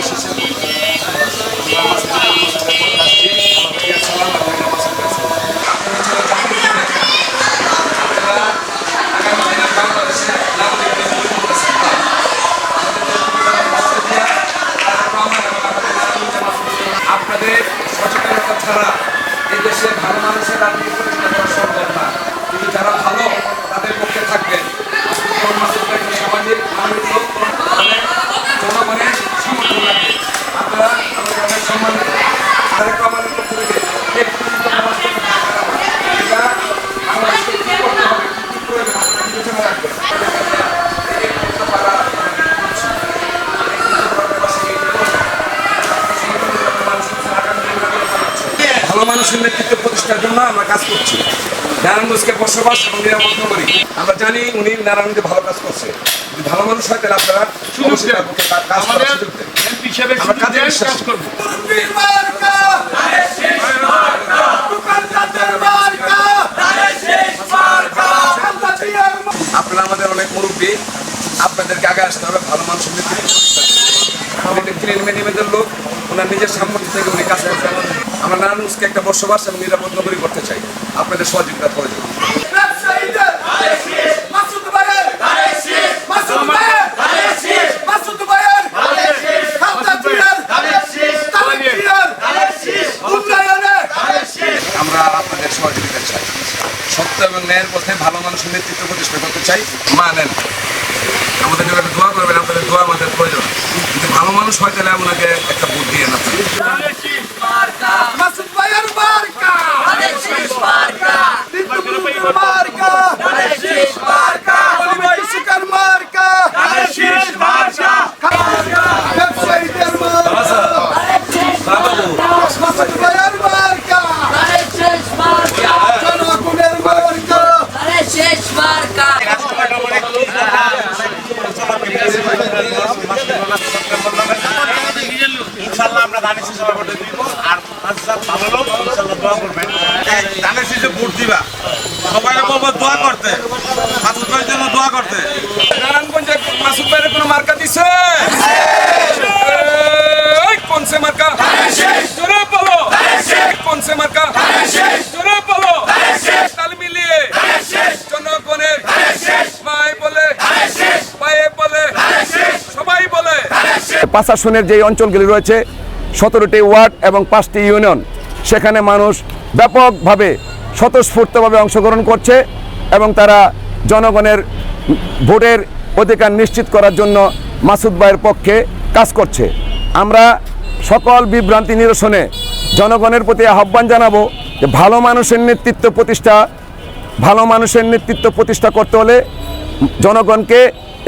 এসেছেন ভালো মানুষের নেতৃত্ব প্রতিষ্ঠার জন্য আমরা কাজ করছি। নারায়ণগঞ্জকে বসবাস এবং নিরাপত্তা করি আমরা জানি উনি নারায়ণগঞ্জে ভালো কাজ করছে। যদি ভালো মানুষ হয় তাহলে আপনারা অবশ্যই তার পক্ষে কাজ করার আমাদের সুযোগ দেন। আমরা কাজে কাজ করব। আপনারা আমাদের অনেক মুরব্বী আপনাদেরকে আগে আসতে হবে ভালো মানুষের নেতৃত্ব। ক্লিন ম্যানেজমেন্টের লোক ওনার নিজের সামর্থ্য থেকে উনি কাজ নারায়ণগঞ্জকে একটা বসবাস এবং নিরাপদ নগরী করতে চাই। আপনাদের সহযোগিতা প্রয়োজন। আমরা আপনাদের সহযোগিতা চাই। সত্য এবং ন্যায়ের পথে ভালো মানুষের নেতৃত্ব প্রতিষ্ঠা করতে চাই মানেন আমাদের জন্য দোয়া করবেন আপনাদের দোয়া আমাদের প্রয়োজন। যদি ভালো মানুষ হয় তাহলে আপনাকে একটা ভোট দিয়ে দিবা। সবাই বলব দোয়া করতে। মাসুদ ভাইয়ের জন্য দোয়া করতে। নারায়ণগঞ্জে মাসুদ ভাইয়ের কোনো মার্কা দিছে? কোন সে মার্কা? জোরে বলো। কোন সে মার্কা? জোরে বলো। তাল মিলিয়ে। জনগণের মাই বলে সবাই বলে। পাঁচ আসনের যে অঞ্চলগুলি রয়েছে সতেরোটি ওয়ার্ড এবং পাঁচটি ইউনিয়ন সেখানে মানুষ ব্যাপকভাবে স্বতঃস্ফূর্তভাবে অংশগ্রহণ করছে এবং তারা জনগণের ভোটের অধিকার নিশ্চিত করার জন্য মাসুদ ভাইয়ের পক্ষে কাজ করছে। আমরা সকল বিভ্রান্তি নিরসনে জনগণের প্রতি আহ্বান জানাব যে ভালো মানুষের নেতৃত্ব প্রতিষ্ঠা, ভালো মানুষের নেতৃত্ব প্রতিষ্ঠা করতে হলে জনগণকে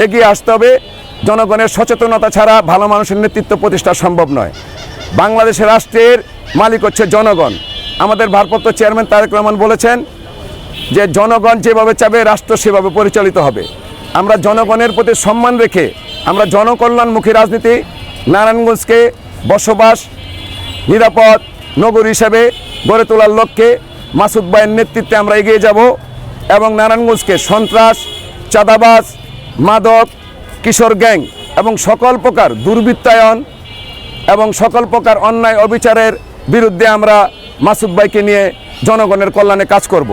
এগিয়ে আসতে হবে। জনগণের সচেতনতা ছাড়া ভালো মানুষের নেতৃত্ব প্রতিষ্ঠা সম্ভব নয়। বাংলাদেশের রাষ্ট্রের মালিক হচ্ছে জনগণ। আমাদের ভারপ্রাপ্ত চেয়ারম্যান তারেক রহমান বলেছেন যে জনগণ যেভাবে চাবে, রাষ্ট্র সেভাবে পরিচালিত হবে। আমরা জনগণের প্রতি সম্মান রেখে আমরা জনকল্যাণমুখী রাজনীতি নারায়ণগঞ্জকে বসবাস, নিরাপদ নগর হিসেবে গড়ে তোলার লক্ষ্যে মাসুদ ভাইয়ের নেতৃত্বে আমরা এগিয়ে যাব এবং নারায়ণগঞ্জকে সন্ত্রাস, চাঁদাবাজ, মাদক, কিশোর গ্যাং এবং সকল প্রকার দুর্বৃত্তায়ন এবং সকল প্রকার অন্যায় অবিচারের বিরুদ্ধে আমরা মাসুদ ভাইকে নিয়ে জনগণের কল্যাণে কাজ করব।